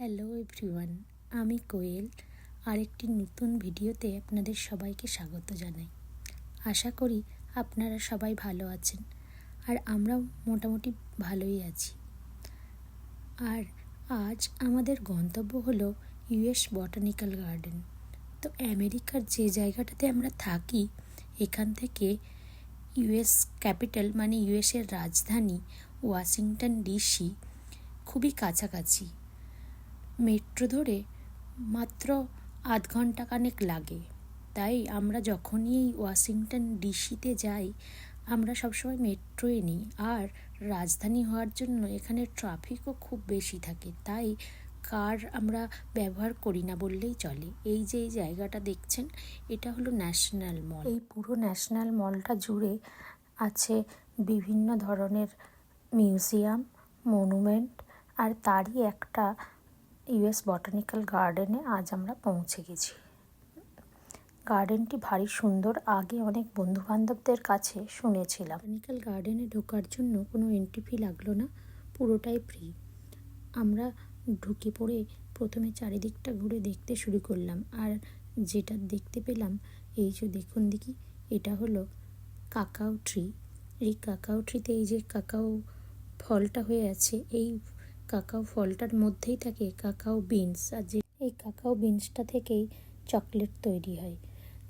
Hello everyone আমি কোয়েল। আরেকটি নতুন ভিডিওতে আপনাদের সবাইকে স্বাগত জানাই। আশা করি আপনারা সবাই ভালো আছেন আর আমরাও মোটামুটি ভালোই আছি। আর আজ আমাদের গন্তব্য হলো ইউএস বটানিক্যাল গার্ডেন। তো আমেরিকার যে জায়গাটাতে আমরা থাকি, এখান থেকে ইউএস ক্যাপিটাল মানে ইউএসের রাজধানী ওয়াশিংটন ডিসি খুবই কাছাকাছি। মেট্রো ধরে মাত্র আধ ঘণ্টা খানেক লাগে। তাই আমরা যখনই এই ওয়াশিংটন ডিসিতে যাই, আমরা সবসময় মেট্রোয় নিই। আর রাজধানী হওয়ার জন্য এখানে ট্রাফিকও খুব বেশি থাকে। তাই কার আমরা ব্যবহার করি না বললেই চলে। এই যে এই জায়গাটা দেখছেন, এটা হলো ন্যাশনাল মল। এই পুরো ন্যাশনাল মলটা জুড়ে আছে বিভিন্ন ধরনের মিউজিয়াম, মনুমেন্ট, আর তারই একটা ইউএস বটানিক্যাল গার্ডেনে আজ আমরা পৌঁছে গেছি। গার্ডেনটি ভারী সুন্দর, আগে অনেক বন্ধু বান্ধবদের কাছে শুনেছিলাম। বটানিক্যাল গার্ডেনে ঢোকার জন্য কোনো এন্ট্রি ফি লাগল না, পুরোটাই ফ্রি আমরা ঢুকে পড়ে প্রথমে চারিদিকটা ঘুরে দেখতে শুরু করলাম, আর যেটা দেখতে পেলাম, এই যে দেখুন দেখি, এটা হলো কাকাও ট্রি এই কাকাও ট্রিতে এই যে কাকাও ফলটা হয়ে আছে, এই কাকাও ফলটার মধ্যেই থাকে কাকাও বিনস। আর যে এই কাকাও বিনসটা থেকেই চকলেট তৈরি হয়।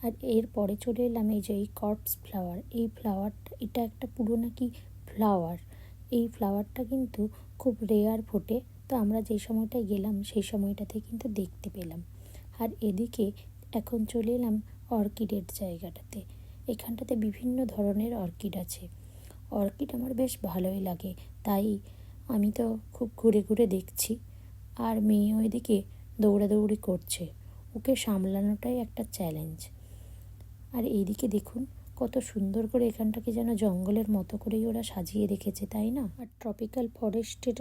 আর এর পরে চলে এলাম এই যে এই কর্পস ফ্লাওয়ার। এই ফ্লাওয়ারটা, এটা একটা পুরো নাকি ফ্লাওয়ার। এই ফ্লাওয়ারটা কিন্তু খুব রেয়ার ফোটে। তো আমরা যেই সময়টায় গেলাম, সেই সময়টাতে কিন্তু দেখতে পেলাম। আর এদিকে এখন চলে এলাম অর্কিডের জায়গাটাতে। এখানটাতে বিভিন্ন ধরনের অর্কিড আছে। অর্কিড আমার বেশ ভালোই লাগে। তাই আমি তো খুব ঘুরে ঘুরে দেখছি। আর মেয়ে ওইদিকে দৌড়াদৌড়ি করছে। ওকে সামলানোটাই একটা চ্যালেঞ্জ আর এইদিকে দেখুন, কত সুন্দর করে এখানটাকে যেন জঙ্গলের মতো করেই ওরা সাজিয়ে রেখেছে, তাই না? আর ট্রপিক্যাল ফরেস্টের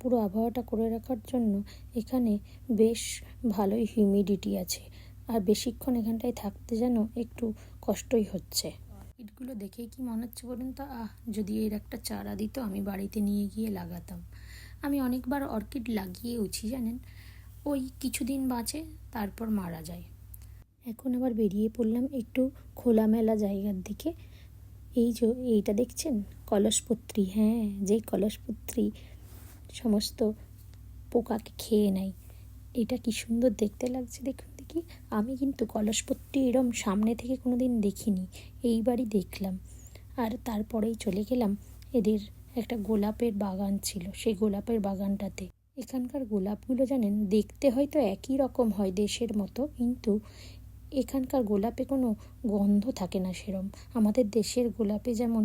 পুরো আবহাওয়াটা করে রাখার জন্য এখানে বেশ ভালোই হিউমিডিটি আছে। আর বেশিক্ষণ এখানটায় থাকতে যেন একটু কষ্টই হচ্ছে। অর্কিডগুলো দেখেই কি মনে হচ্ছে বলুন তো? আহ, যদি এর একটা চারা দিত, আমি বাড়িতে নিয়ে গিয়ে লাগাতাম। আমি অনেকবার অর্কিড লাগিয়েওছি জানেন? ওই কিছুদিন বাঁচে, তারপর মারা যায়। এখন আবার বেরিয়ে পড়লাম একটু খোলামেলা জায়গার দিকে। এই যে, এইটা দেখছেন? কলসপত্রী হ্যাঁ যেই কলসপত্রী সমস্ত পোকাকে খেয়ে নেয়। এটা কি সুন্দর দেখতে লাগছে, দেখুন। দেখি আমি কিন্তু কলসপত্রী এরম সামনে থেকে কোনো দিন দেখিনি। এইবারই দেখলাম। আর তারপরেই চলে গেলাম এদের একটা গোলাপের বাগান ছিল, সেই গোলাপের বাগানটাতে। এখানকার গোলাপগুলো জানেন, দেখতে হয়তো একই রকম হয় দেশের মতো, কিন্তু এখানকার গোলাপে কোনো গন্ধ থাকে না সেরম। আমাদের দেশের গোলাপে যেমন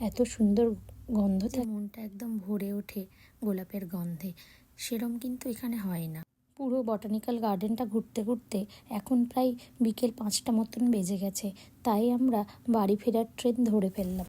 এত সুন্দর গন্ধ থাকে, মনটা একদম ভরে ওঠে গোলাপের গন্ধে। সেরম কিন্তু এখানে হয় না। পুরো বটানিক্যাল গার্ডেনটা ঘুরতে ঘুরতে এখন প্রায় বিকেল পাঁচটা মতন বেজে গেছে। তাই আমরা বাড়ি ফেরার ট্রেন ধরে ফেললাম।